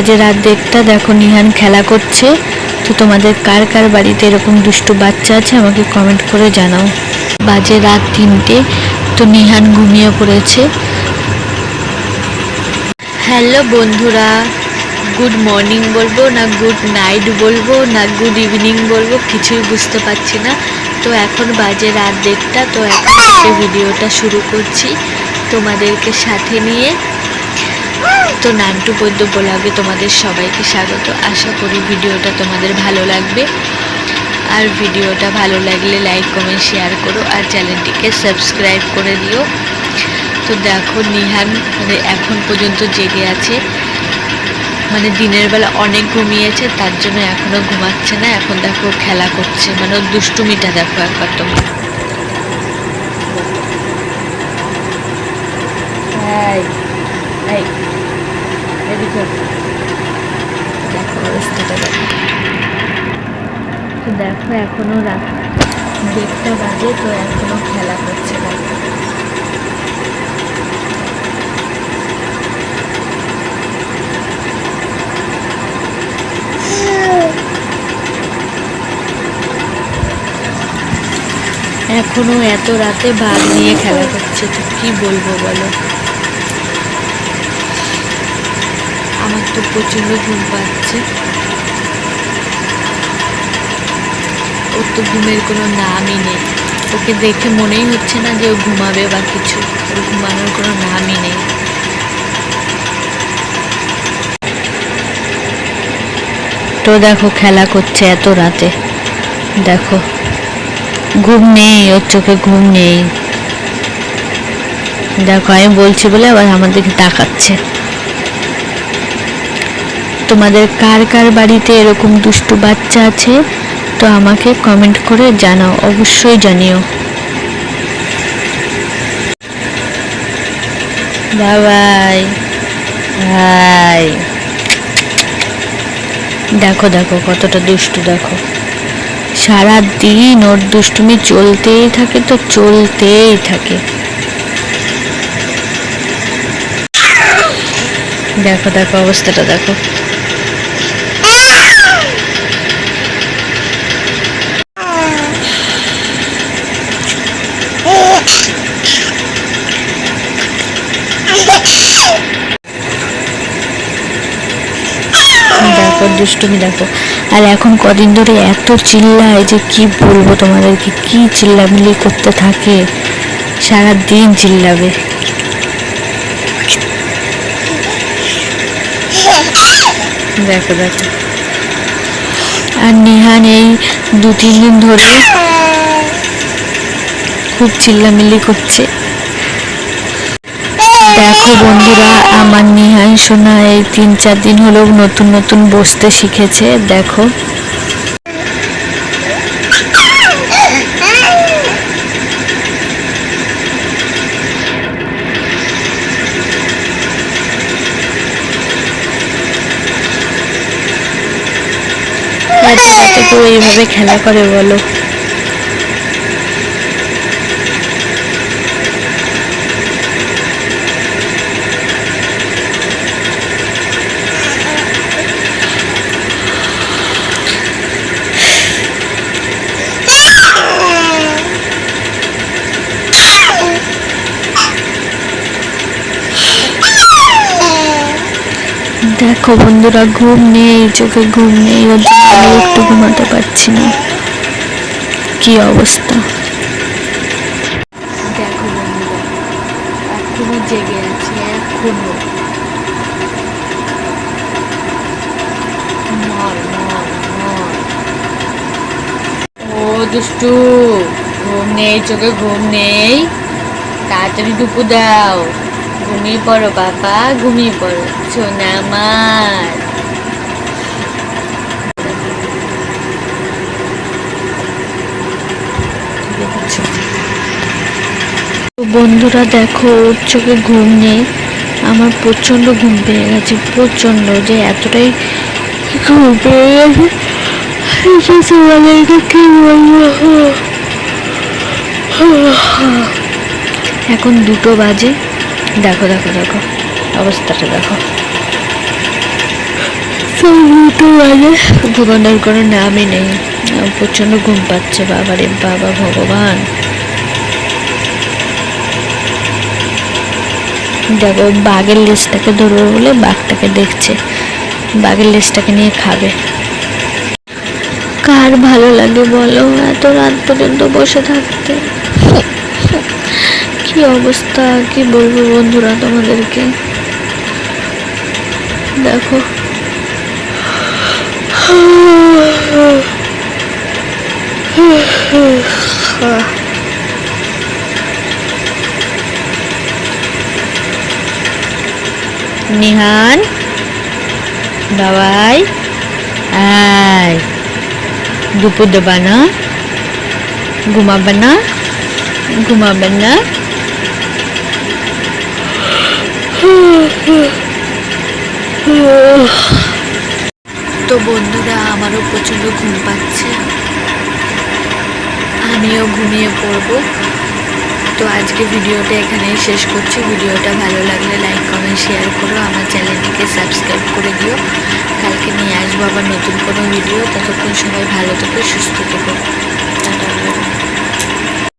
বাজে রাত দেড়টা দেখো নিহান খেলা করছে। তো তোমাদের কার কার বাড়িতে এরকম দুষ্টু বাচ্চা আছে, আমাকে কমেন্ট করে জানাও। বাজে রাত তিনটে, তো নিহান ঘুমিয়ে পড়েছে। হ্যালো বন্ধুরা গুড মর্নিং বলব না গুড নাইট বলব, না গুড ইভিনিং বলব, কিছুই বুঝতে পারছি না। তো এখন বাজে রাত দেড়টা তো এখন ভিডিওটা শুরু করছি তোমাদেরকে সাথে নিয়ে। তো নান্টু পদ্য ব্লগে তোমাদের সবাইকে স্বাগত। আশা করি ভিডিওটা তোমাদের ভালো লাগবে। আর ভিডিওটা ভালো লাগলে লাইক কমেন্ট শেয়ার করো আর চ্যানেলটিকে সাবস্ক্রাইব করে দিও। তো দেখো নিহান মানে এখন পর্যন্ত জেগে আছে। মানে দিনের বেলা অনেক ঘুমিয়েছে তার জন্য এখনও ঘুমাচ্ছে না। এখন দেখো খেলা করছে। মানে ওর দুষ্টুমিটা দেখো একবার তোমরা। এই, এদিকে। দেখো অবস্থাটা দেখো তো দেখো, এখনও রাত দেড়টা বাজে, তো এখনও খেলা করছে দেখো এখনও এত রাতে বাঘ নিয়ে খেলা করছে, তো কি বলব বলো? আমার তো প্রচণ্ড ঘুম পাচ্ছে। ওর তো ঘুমের কোনো নামই নেই। ওকে দেখে মনেই হচ্ছে না যে ও ঘুমাবে বা কিছু। ওর ঘুমানোর কোনো নামই নেই। তো দেখো খেলা করছে এত রাতে। দেখো, ঘুম নেই, ওর চোখে ঘুম নেই। দেখো, আমি বলছি বলে আবার আমার দিকে তাকাচ্ছে। তোমাদের কার কার বাড়িতে এরকম দুষ্টু বাচ্চা আছে, তো আমাকে কমেন্ট করে জানাও, অবশ্যই জানিও। বাবাই হাই দেখো দেখো, কতটা দুষ্টু, দেখো। সারা দিন ওর দুষ্টুমি চলতেই থাকে তো চলতেই থাকে। দেখো দেখো, অবস্থাটা দেখো। দুষ্টুমি দেখো। আর এখন কদিন ধরে এত চিল্লায় যে কি বলব তোমাদেরকে, কি চিল্লামিল্লি করতে থাকে। সারা দিন চিল্লাবে। দেখো দেখো। আর নিহান এই দু তিন দিন ধরে। খুব চিল্লামিল্লি করছে। দেখো বন্ধুরা, আমার নিহান সোনা এই তিন চার দিন হলো নতুন নতুন বসতে শিখেছে, দেখো। রাতে কেউ এইভাবে খেলা করে বলো। দেখো বন্ধুরা, ঘুম নেই চোখে ঘুম নেই, ওর জন্য একটু ঘুমাতে পারছি না। কি অবস্থা? দেখো বন্ধুরা, এখনও জেগে আছে, এখনও। ও দুষ্টু, ঘুম নেই, চোখে ঘুম নেই। তাড়াতাড়ি ডুবু দাও। ঘুমিয়ে পড়ো, বাবা, ঘুমিয়ে পড়ো। সোনা তো বন্ধুরা দেখো, ওর চোখে ঘুম নেই। আমার প্রচণ্ড ঘুম পেয়ে গেছে, প্রচণ্ড যে এতটাই ঘুম পেয়ে গেছে। এখন দুটো বাজে। দেখো দেখো দেখো। অবস্থাটা দেখো। দুটো বাজে ঘুমানোর কোনো নামই নেই। আমার প্রচণ্ড ঘুম পাচ্ছে বাবারে বাবা ভগবান। দেখো বাঘের লেজটাকে ধরবে বলে বাঘটাকে দেখছে। বাঘের লেজটাকে নিয়ে খাবে। কার ভালো লাগে বলো? এত রাত পর্যন্ত বসে থাকতে। কি অবস্থা? কি বলব বন্ধুরা তোমাদেরকে? দেখো। নিহান? বাবাই? আয়। দুপুর দেবা না? ঘুমাবে না? ঘুমাবে না? তো বন্ধুরা, আমারও প্রচণ্ড ঘুম পাচ্ছে। আমিও ঘুমিয়ে পড়ব। তো আজকে ভিডিওটা এখানেই শেষ করছি। ভিডিওটা ভালো লাগলে লাইক কমেন্ট শেয়ার করো। আমার চ্যানেলটিকে সাবস্ক্রাইব করে দিও। কালকে নিয়ে আসব আবার নতুন কোনো ভিডিও ততক্ষণ সবাই ভালো থেকো, সুস্থ থেকো। টাটা।